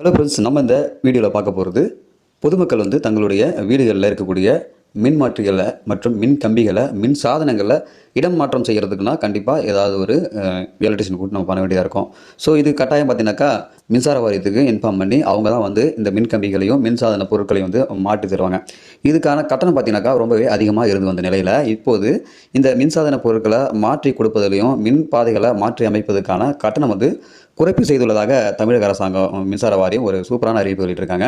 Hello friends நம்ம இந்த வீடியோவில் பார்க்க போகிறது பொதுமக்கள் வந்து தங்களுடைய வீடுகளில் இருக்கக்கூடிய மின் மாற்றிகளை மற்றும் மின் கம்பிகளை மின் சாதனங்களை இடம் மாற்றம் செய்கிறதுக்குனா கண்டிப்பாக ஏதாவது ஒரு எலக்ட்ரிஷியன் கூட்டு நம்ம பண்ண வேண்டியதாக இருக்கும். ஸோ இது கட்டாயம் பார்த்தீங்கன்னாக்கா மின்சார வாரியத்துக்கு இன்ஃபார்ம் பண்ணி அவங்க தான் வந்து இந்த மின் கம்பிகளையும் மின்சாதன பொருட்களையும் வந்து மாற்றி தருவாங்க. இதுக்கான கட்டணம் பார்த்தீங்கன்னாக்கா ரொம்பவே அதிகமாக இருந்து வந்த நிலையில் இப்போது இந்த மின்சாதன பொருட்களை மாற்றி கொடுப்பதிலையும் மின் பாதைகளை மாற்றி அமைப்பதற்கான கட்டணம் வந்து குறைப்பு செய்துள்ளதாக தமிழக அரசாங்கம் மின்சார வாரியம் ஒரு சூப்பரான அறிவிப்பு வெளியிட்டிருக்காங்க.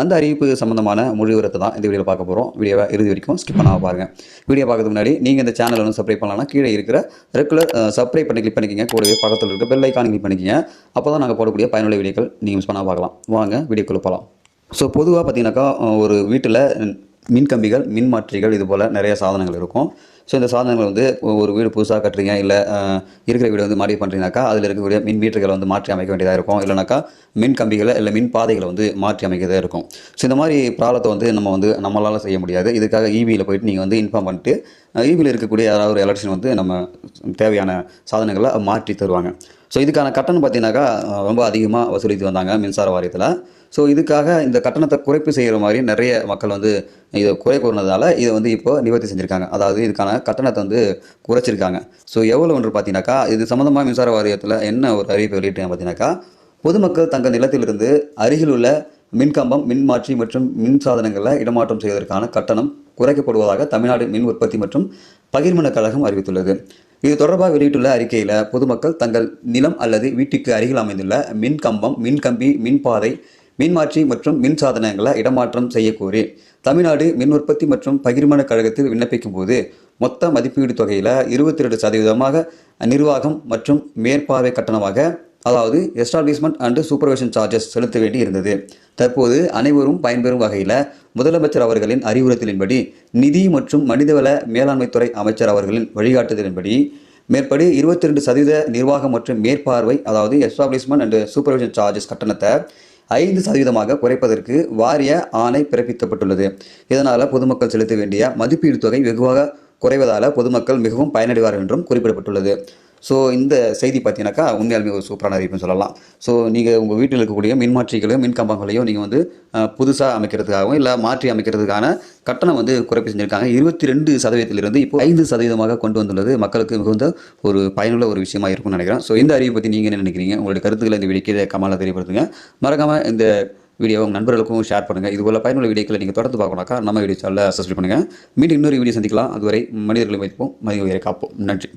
அந்த அறிவிப்பு சம்பந்தமான முழு விவரத்தை தான் இந்த வீடியோவில் பார்க்க போகிறோம் வீடியோவை இறுதி வரைக்கும் ஸ்கிப் பண்ணாமல் பாருங்கள் வீடியோ பார்க்கறதுக்கு முன்னாடி நீங்கள் இந்த சேனல் வந்து சப்ஸ்கிரைப் பண்ணலாம்னா கீழே இருக்கிற ரெகுலர் சப்ஸ்கிரைப் பண்ணி கிளிக் பண்ணிக்கிங்க. கூடவே பக்கத்தில் இருக்க பெல் ஐக்கான் கிளிக் பண்ணிக்கிங்க. அப்போ தான் நாங்கள் போடக்கூடிய பயனுள்ள வீடியோக்கள் நீங்கள் மிஸ் பண்ணால் பார்க்கலாம். வாங்க வீடியோக்குள்ளே போகலாம் ஸோ பொதுவாக பார்த்தீங்கன்னாக்கா ஒரு வீட்டில் மின் கம்பிகள் மின் மாற்றிகள் இது போல் நிறைய சாதனங்கள் இருக்கும். ஸோ இந்த சாதனங்கள் வந்து ஒரு வீடு புதுசாக கட்டுறீங்க இல்லை இருக்கிற வீடு வந்து மாடி பண்ணுறீங்கனாக்கா அதில் இருக்கக்கூடிய மின் மீட்டர்களை வந்து மாற்றி அமைக்க வேண்டியதாக இருக்கும். இல்லைனாக்கா மின் கம்பிகளை இல்லை மின் பாதைகளை வந்து மாற்றி அமைக்கதாக இருக்கும். ஸோ இந்த மாதிரி ப்ராப்ளத்தை வந்து நம்ம வந்து நம்மளால் செய்ய முடியாது. இதுக்காக இபியில் போயிட்டு நீங்கள் வந்து இன்ஃபார்ம் பண்ணிட்டு இபியில் இருக்கக்கூடிய யாராவது ஒரு எலக்ட்ரிஷன் வந்து நம்ம தேவையான சாதனங்களை மாற்றி தருவாங்க. ஸோ இதுக்கான கட்டணம் பார்த்தீங்கன்னாக்கா ரொம்ப அதிகமாக வசூலித்து வந்தாங்க மின்சார வாரியத்தில். ஸோ இதுக்காக இந்த கட்டணத்தை குறைப்பு செய்கிற மாதிரி நிறைய மக்கள் வந்து இதை குறை கூறினதால இதை வந்து இப்போ நிவர்த்தி செஞ்சுருக்காங்க. அதாவது இதுக்கான கட்டணத்தை வந்து குறைச்சிருக்காங்க. ஸோ எவ்வளோ ஒன்று பார்த்தீங்கன்னாக்கா இது சம்மந்தமாக மின்சார வாரியத்தில் என்ன ஒரு அறிவிப்பு வெளியிட்டாங்க பார்த்தீங்கன்னாக்கா பொதுமக்கள் தங்கள் நிலத்திலிருந்து அருகில் உள்ள மின்கம்பம் மின்மாற்றி மற்றும் மின் சாதனங்களை இடமாற்றம் செய்வதற்கான கட்டணம் குறைக்கப்படுவதாக தமிழ்நாடு மின் உற்பத்தி மற்றும் பகிர்மன கழகம் அறிவித்துள்ளது. இது தொடர்பாக வெளியிட்டுள்ள அறிக்கையில் பொதுமக்கள் தங்கள் நிலம் அல்லது வீட்டுக்கு அருகில் அமைந்துள்ள மின் கம்பம் மின் கம்பி மின்பாதை மின்மாற்றி மற்றும் மின் சாதனங்களை இடமாற்றம் செய்யக்கோரி தமிழ்நாடு மின் உற்பத்தி மற்றும் பகிர்மான கழகத்தில் விண்ணப்பிக்கும் போது மொத்த மதிப்பீடு தொகையில் இருபத்தி ரெண்டு சதவீதமாக நிர்வாகம் மற்றும் மேற்பார்வை கட்டணமாக அதாவது எஸ்டாப்ளிஷ்மெண்ட் அண்டு சூப்பர்விஷன் சார்ஜஸ் செலுத்த வேண்டி இருந்தது தற்போது அனைவரும் பயன்பெறும் வகையில் முதலமைச்சர் அவர்களின் அறிவுறுத்தலின்படி நிதி மற்றும் மனிதவள மேலாண்மைத்துறை அமைச்சர் அவர்களின் வழிகாட்டுதலின்படி மேற்படி இருபத்தி ரெண்டு சதவீத நிர்வாகம் மற்றும் மேற்பார்வை அதாவது எஸ்டாப்ளிஷ்மெண்ட் அண்டு சூப்பர்விஷன் சார்ஜஸ் கட்டணத்தை ஐந்து சதவீதமாக குறைப்பதற்கு வாரிய ஆணை பிறப்பிக்கப்பட்டுள்ளது. இதனால் பொதுமக்கள் செலுத்த வேண்டிய மதிப்பீடு தொகை வெகுவாக குறைவதால் பொதுமக்கள் மிகவும் பயனடைவார் என்றும் குறிப்பிடப்பட்டுள்ளது. ஸோ இந்த செய்தி பார்த்தீங்கன்னாக்கா உண்மையாலுமே ஒரு சூப்பரான அறிவிப்புன்னு சொல்லலாம். ஸோ நீங்கள் உங்கள் வீட்டில் இருக்கக்கூடிய மின்மாற்றிகளையும் மின் கம்பங்களையும் நீங்கள் வந்து புதுசாக அமைக்கிறதுக்காகவும் இல்லை மாற்றி அமைக்கிறதுக்கான கட்டணம் வந்து குறைப்பு செஞ்சுருக்காங்க. இருபத்தி ரெண்டு சதவீதத்திலிருந்து இப்போ ஐந்து சதவீதமாக கொண்டு வந்துள்ளது. மக்களுக்கு மிகுந்த ஒரு பயனுள்ள ஒரு விஷயமா இருக்கும்னு நினைக்கிறேன். ஸோ இந்த அறிவை பற்றி நீங்கள் என்ன நினைக்கிறீங்க? உங்களுடைய கருத்துக்களை இந்த வீடியோ கீழே கமலாக தெரியப்படுத்துங்க. மறக்காமல் இந்த வீடியோவை உங்கள் நண்பர்களுக்கும் ஷேர் பண்ணுங்கள் இதுபோல் பயனுள்ள வீடியோக்களை நீங்கள் தொடர்ந்து பார்க்கணும்னாக்கா நம்ம வீடியோ சேனலில் சப்ஸ்கிரைப் பண்ணுங்கள் மீண்டும் இன்னொரு வீடியோ சந்திக்கலாம். அதுவரை மனிதர்களை வைப்போம் மனித உயிரை காப்போம். நன்றி.